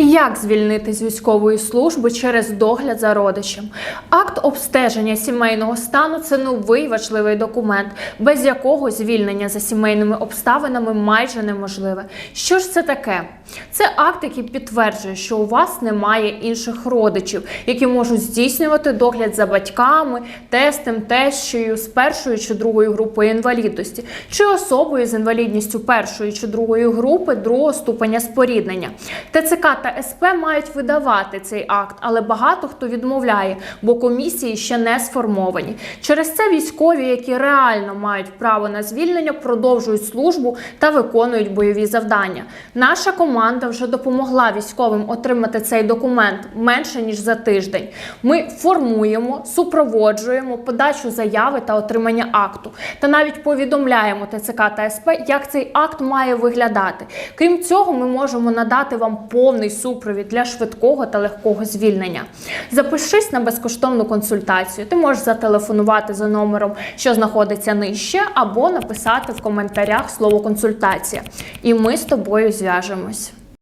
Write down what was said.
happy Як звільнити з військової служби через догляд за родичем? Акт обстеження сімейного стану це новий важливий документ, без якого звільнення за сімейними обставинами майже неможливе. Що ж це таке? Це акт, який підтверджує, що у вас немає інших родичів, які можуть здійснювати догляд за батьками, тестем, тещею з першої чи другої групи інвалідності, чи особою з інвалідністю першої чи другої групи другого ступеня споріднення. ТЦК та СП мають видавати цей акт, але багато хто відмовляє, бо комісії ще не сформовані. Через це військові, які реально мають право на звільнення, продовжують службу та виконують бойові завдання. Наша команда вже допомогла військовим отримати цей документ менше ніж за тиждень. Ми формуємо, супроводжуємо подачу заяви та отримання акту, та навіть повідомляємо ТЦК та СП, як цей акт має виглядати. Крім цього, ми можемо надати вам повний супровід для швидкого та легкого звільнення. Запишись на безкоштовну консультацію. Ти можеш зателефонувати за номером, що знаходиться нижче, або написати в коментарях слово консультація. І ми з тобою зв'яжемось.